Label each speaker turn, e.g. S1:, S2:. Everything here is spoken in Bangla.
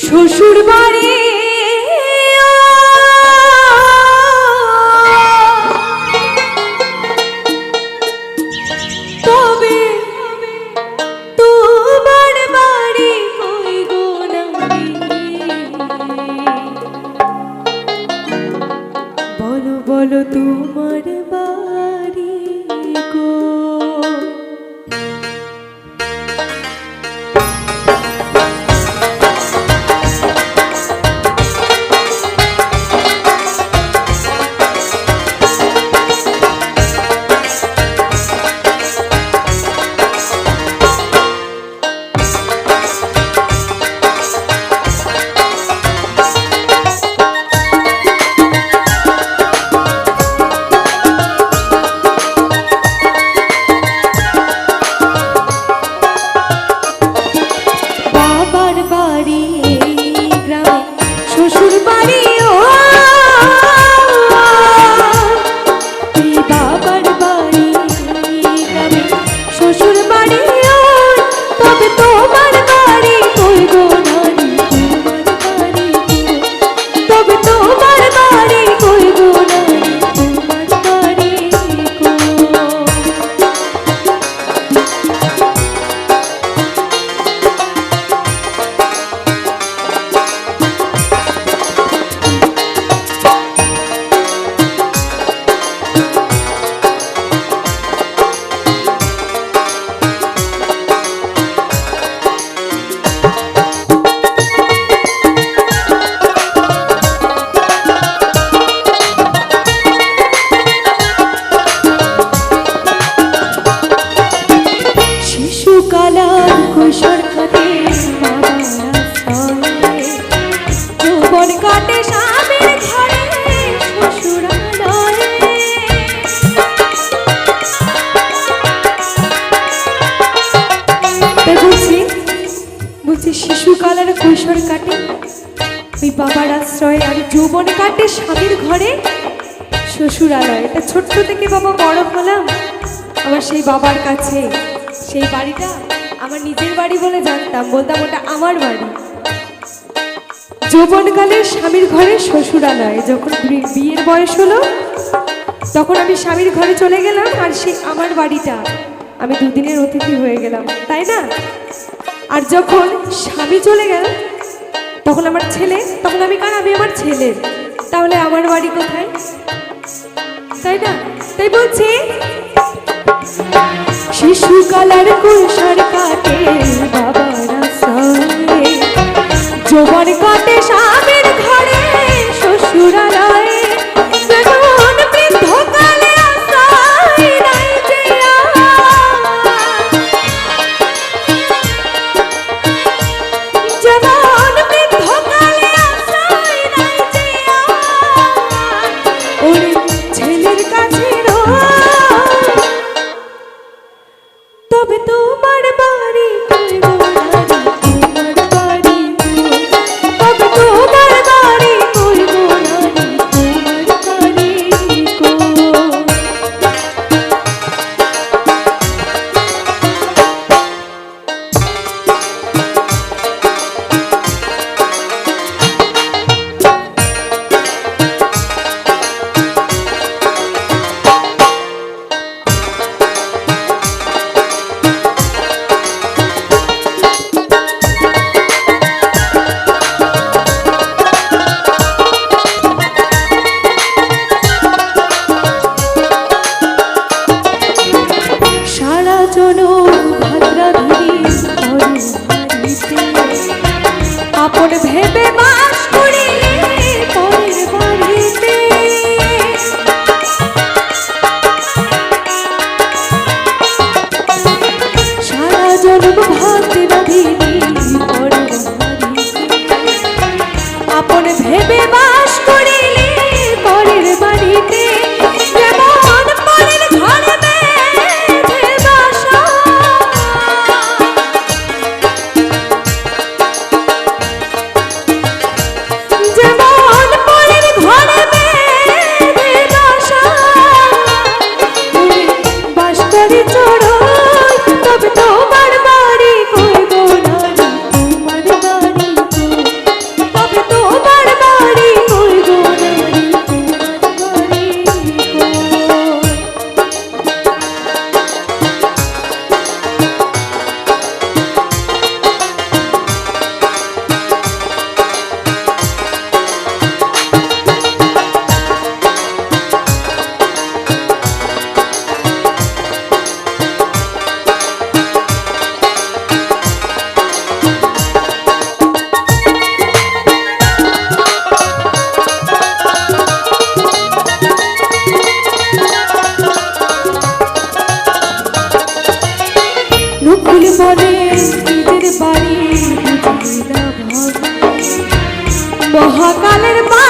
S1: শ্বশুর বাড়ি শিশুকাল আর কৈশোর কাটে। ওই বাবার আশ্রয়ে আর যৌবন কাটে স্বামীর ঘরে। শ্বশুরালয় এটা ছোট্ট থেকে বাবা বড় হলাম। আমার সেই বাবার কাছে, সেই বাড়িটা আমার নিজের বাড়ি বলে জানতাম, বলতাম ওটা আমার বাড়ি। যৌবনকালে স্বামীর ঘরে শ্বশুরালয়, যখন বিয়ের বয়স হলো, তখন আমি স্বামীর ঘরে চলে গেলাম আর সেই আমার বাড়িটা। আমি দুদিনের অতিথি হয়ে গেলাম, তাই না? আর যখন স্বামী চলে গেল, তখন আমার ছেলে, তখন আমি কার? আমি আমার ছেলে। তাহলে আমার বাড়ি কোথায়? তাই না? তাই বলছি শিশুকালার কুষার কাটে বাবার সঙ্গে জোবার কাটে স্বামীর মহাকালের মা